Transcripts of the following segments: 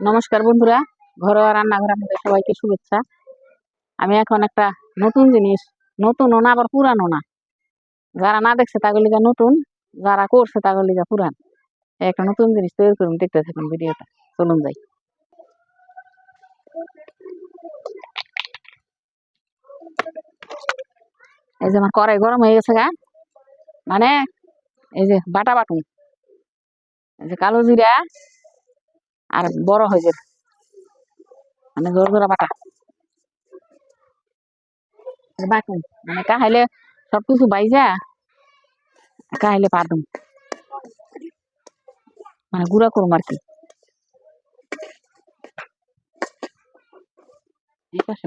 নমস্কার বন্ধুরা, ঘরোয়া রান্নাঘর আমাদের সবাইকে শুভেচ্ছা। আমি এখন একটা নতুন জিনিস, নতুনও না, আবার পুরানো না। যারা না দেখছে তাগুলিকা নতুন, যারা করছে তাগুলিকা পুরান। একটা নতুন জিনিস তৈরি করুন, দেখতে থাকুন ভিডিওটা। চলুন যাই। এই যে আমার কড়াই গরম হয়ে গেছে গা। মানে এই যে বাটা বাটুন। এই যে কালো জিরা আর বড় হয়ে যাবে। মানে জোর করে বাটা। মানে কাহাইলে সবকিছু বাইজা, কাহাইলে পারদুম। মানে গুঁড়া করুম আর কি। এই পাশে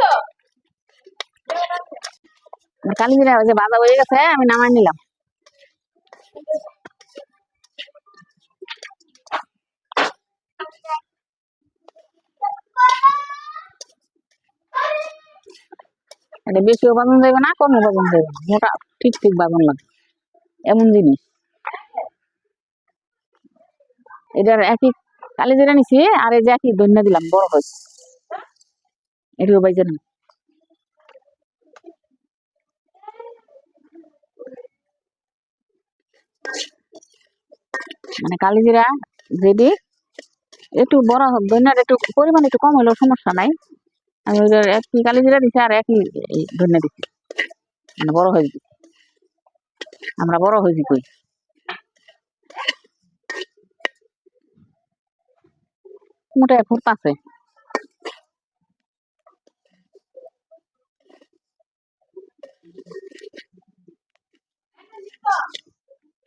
না। কালি জিরা ওই যে বাজা হয়ে গেছে, আমি নামাই নিলাম। এটা বেশিও বাজন দেবে না কমও বাজন দেবে না, মোটা ঠিক ঠিক বাজন লাগে, এমন জিনিস। এটার একই, কালি জিরা নিছি, আর এই যে একই দৈন্য দিলাম, বড় হয়েছে। এটিও বাইজে না। মানে কালি জিরা যদি একটু বড় হোক দৈন্যার একটু পরিমাণ একটু কম হলেও সমস্যা নাই। আমি ওই যে একই কালি জিরা দিছি আর একই ধন্য দিছি। মানে বড় হয়ে দিছি আমরা বড় হয়েছি কই? মোটায় ফুটতাছে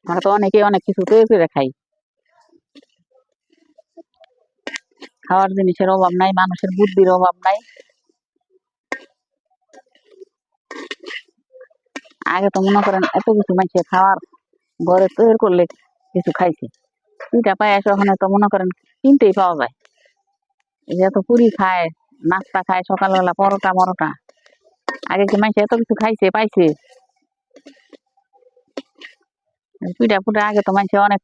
আমরা তো অনেকে অনেক কিছু তৈরি করে খাই। খাওয়ার জিনিসের অভাব নাই, মানুষের বুদ্ধির অভাব নাই। আগে তো মনে করেন এত কিছু মানুষের খাওয়ার ঘরে তৈরি করলে কিছু খাইছে। পিঠা পায়েস ওখানে তো মনে করেন কিনতেই পাওয়া যায়। এই যে এত পুরি খায়, নাস্তা খায় সকালবেলা পরোটা, মরোটা। আগে কি মানুষ এত কিছু খাইছে, পাইছে? পিঠা ফুটা আগে তো মানুষ অনেক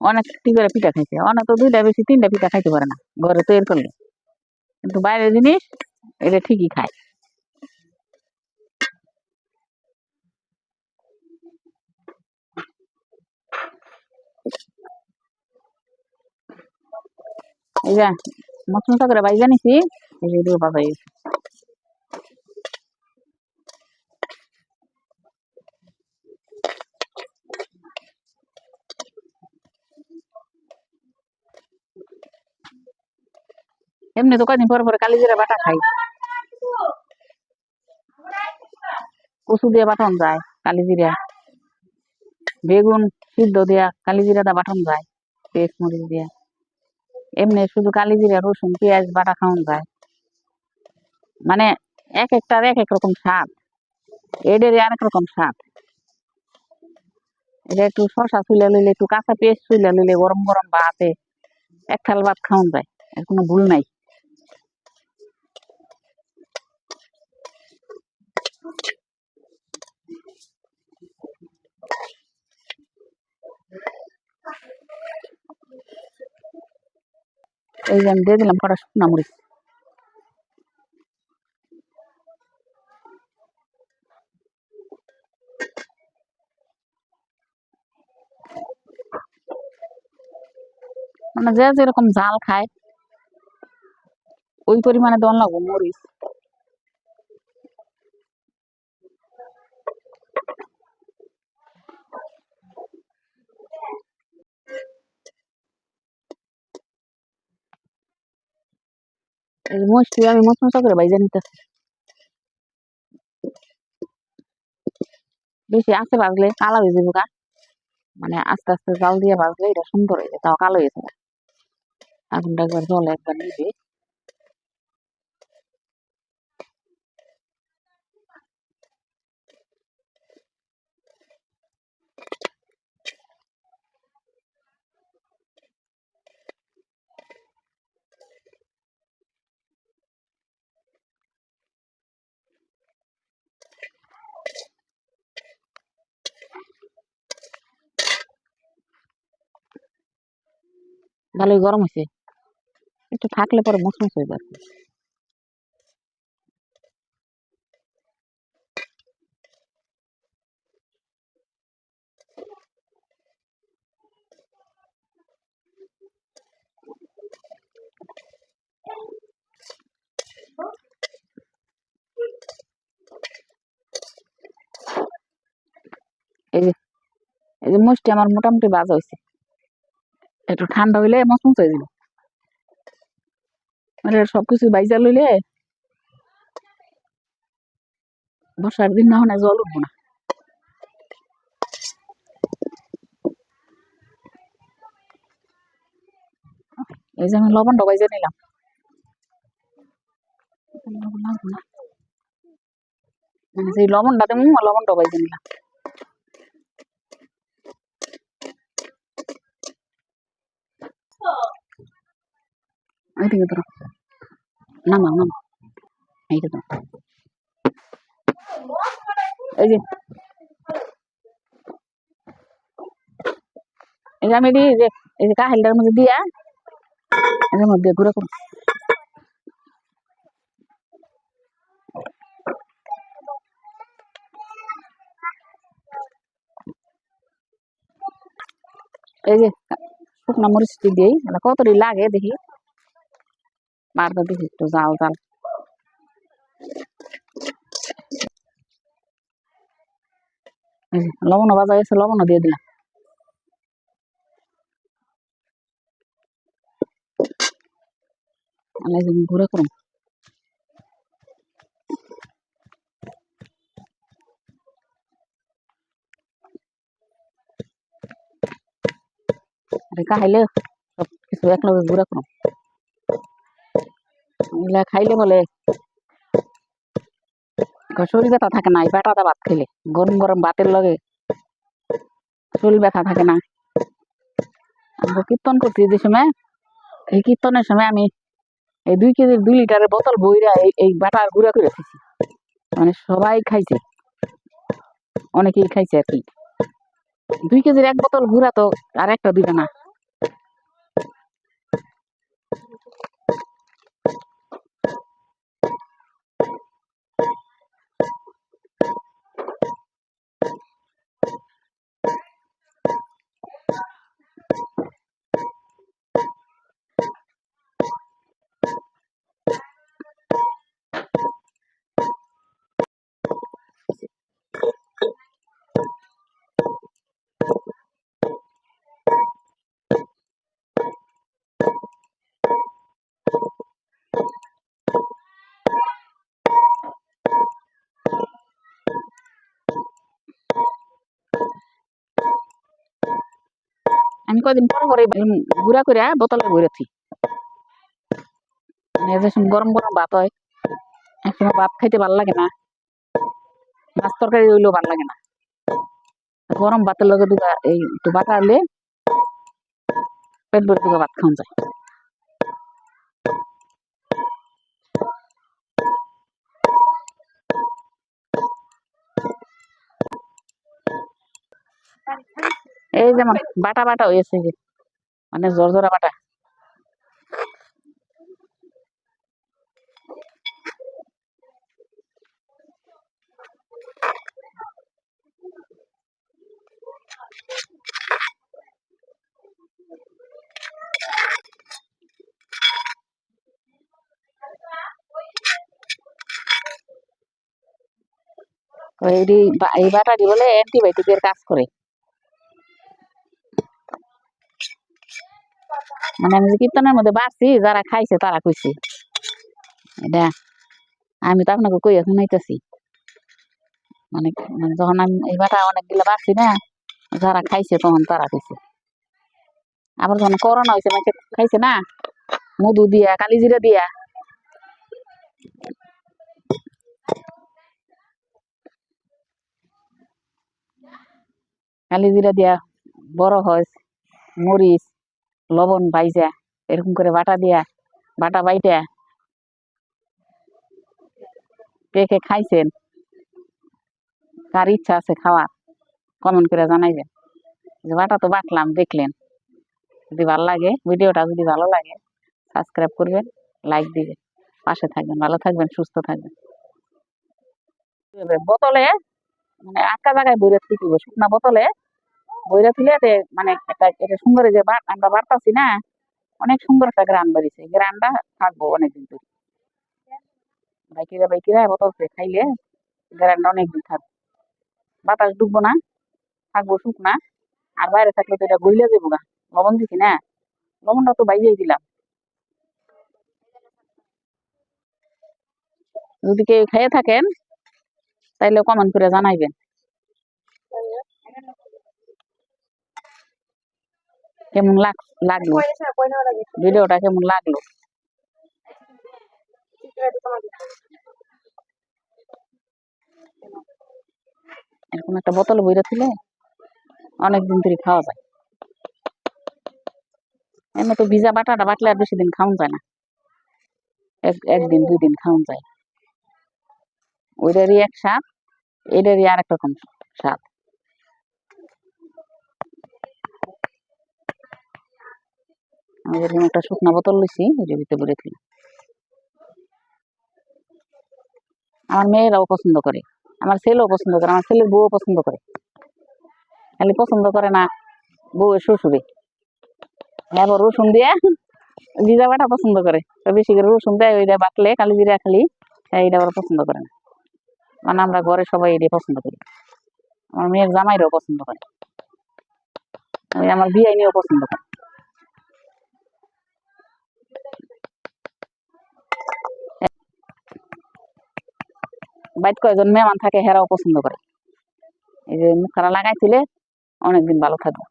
অনেক কি করে পিঠা খাইছে? অনেক তো দুইটা বেশি, তিনটা পিঠা খাইতে পারে না, ঘরে তৈরি করলে। কিন্তু বাইরের জিনিস, এটা ঠিকই খায়। এই যে মশমশা করে বাইজা নিছি এই যে এদিকে এমনি তো কদিন পরে পরে কালি জিরা বাটা খাই। কচু দিয়ে বাটন যায়, কালি জিরা। বেগুন সিদ্ধ দিয়া কালি জিরাটা বাটন যায় পেস্ট মরিচ দিয়া। এমনি শুধু কালি জিরা, রসুন, পেঁয়াজ, বাটা খাওয়ান যায়। মানে এক একটার এক এক রকম স্বাদ। এদের আরেক রকম স্বাদ। এটা একটু শশা চুলে লইলে, একটু কাঁচা পেস্ট চুলে লইলে গরম গরম ভাতে এক থাল ভাত খাওয়ান যায়, এর কোনো ভুল নাই। এই আমি দিয়ে দিলাম কটা শুকনা মরিচ মানে যে যেরকম ঝাল খায়, ওই পরিমাণে দন লাগবো মরিচ। মরিচটি আমি মশ মশা করে বাইজা নিতেছি বেশি আস্তে ভাজলে কালো হয়ে যাবে গা মানে আস্তে আস্তে জাল দিয়ে ভাজলে এটা সুন্দর হয়ে যায় তাও কালো হয়ে যাবে আগুনটা একবার জলে একবার নিবে ভালোই গরম হয়েছে একটু থাকলে পরে মুসমুস হয়ে এই যে এই যে আমার মোটামুটি বাজা হয়েছে একটু ঠান্ডা হইলে মসমুস হয়ে যাবে। মানে সবকিছু বাইজা লইলে বর্ষার দিন না হলে জল উঠবো না। এই যে আমি লবণটা বাইজে নিলাম। মানে সেই লবণটা দেবো লবণটা বাইজে নিলাম। এইদিকে ধরো নামাও নামাও এইটা তো এই যে এই আমি এটি যে এই যে কাহিলটার মধ্যে দিয়া এর মধ্যে গুঁড়ো করো এই যে শুকনা মরিচ দিই কতটি লাগে দেখি মারতে দেখি একটু জাল জাল লবণ বাজা গেছে লবণ দিয়ে দিলাম ঘুরে করুন খাইলে সব কিছু একলগে গুঁড়া করুন এগুলা খাইলে বলে শরীর ব্যথা থাকে না ভাত খাইলে। গরম গরম ভাতের লগে শরীর ব্যথা থাকে না। আমরা কীর্তন করছি যে সময়, এই কীর্তনের সময় আমি এই দুই কেজি দুই লিটারের বোতল বইরা এই বাটার গুঁড়া করে রেখেছি। মানে সবাই খাইছে। অনেকেই খাইছে আর কি। দুই কেজির এক বোতল গুঁড়া তো আর একটা দিবে না। আমি কদিন পরে পরে গুঁড়া করে বোতলে ভরেছি থাকি সময় গরম গরম ভাত হয়। একসময় ভাত খাইতে ভালো লাগে না। মাছ তরকারি রইলেও ভালো লাগে না। গরম ভাতের লগে দুটা এই একটু বাটা হলে পেট ভরে দুটা ভাত খাওয়া যায়। যেমন বাটা বাটা হয়েছে মানে জর্জরা বাটা। এই বাটাটি বলে অ্যান্টিবায়োটিকের কাজ করে। মানে আমি কীর্তনের মধ্যে বাড়ছি, যারা খাইছে তারা কইছে। এটা আমি তো আপনাকে কই শুনাইতেছি। অনেক মানে যখন আমি এই বাটা অনেকগুলা বাড়ছি না, যারা খাইছে তখন তারা কইছে। আবার যখন করোনা হয়েছে মানে খাইছে না, মধু দিয়া, কালিজিরা দিয়া। কালিজিরা দিয়া বড় হয়, মরিচ লবণ বাইজা এরকম করে বাটা দিয়া, বাটা বাইটা কে কে খাইছেন। কার ইচ্ছা আছে খাওয়ার, কমেন্ট করে জানাইবেন। যে বাটা তো বাটলাম, দেখলেন। যদি ভালো লাগে, ভিডিওটা যদি ভালো লাগে সাবস্ক্রাইব করবেন লাইক দিবেন। পাশে থাকবেন, ভালো থাকবেন, সুস্থ থাকবেন। বোতলে মানে আটকা জায়গায় বইরা শুকনা বোতলে বইরা এতে মানে একটা এটা সুন্দর যে আমরা বাড়তাছি না, অনেক সুন্দর একটা গ্রান বাড়িছে, গ্রানটা থাকব অনেকদিন ধরে। বাইকিরা বাইকিরা বোতল খাইলে গ্রানটা অনেকদিন থাকবে বাতাস ডুববো না, থাকব শুকনা আর বাইরে থাকলে তো এটা গইলে যাব গা, লবণ দিছি না, লবণটা তো বাইরেই দিলাম। যদি কেউ খেয়ে থাকেন, তাইলে কমেন্ট করে জানাইবেন। কেমন লাগ লাগল ভিডিওটা কেমন লাগল এরকম একটা বোতল বইরা ছিল অনেকদিন ধরে খাওয়া যায় এমনি তো ভিজা বাটাটা বাটলে আর বেশি দিন খাওয়া যায় না এক একদিন দুই দিন খাওয়া যায় ওইটারই এক স্বাদ এটারই আরেক রকম স্বাদ আমি এরকম একটা শুকনা বোতল লইছি ভিতরে ভরে দিলাম আমার মেয়েরাও পছন্দ করে, আমার ছেলেও পছন্দ করে, আমার ছেলের বউও পছন্দ করে। খালি পছন্দ করে না বউয়ের শ্বশুরে। আবার রসুন দিয়ে ভিজা বাটা পছন্দ করে বেশি করে রসুন দেয়, ওইটা বাটলে কালি জিরা খালি এইটা আবার পছন্দ করে না। মানে আমরা ঘরে সবাই এটা পছন্দ করি। আমার মেয়ের জামাইরাও পছন্দ করে। আমার বিয়ে নিয়েও পছন্দ করে। বাইট কয়েকজন মেহমান থাকে হেরাও পছন্দ করে। এই যে মুখখানা লাগাইছিলে অনেকদিন ভালো থাকবে।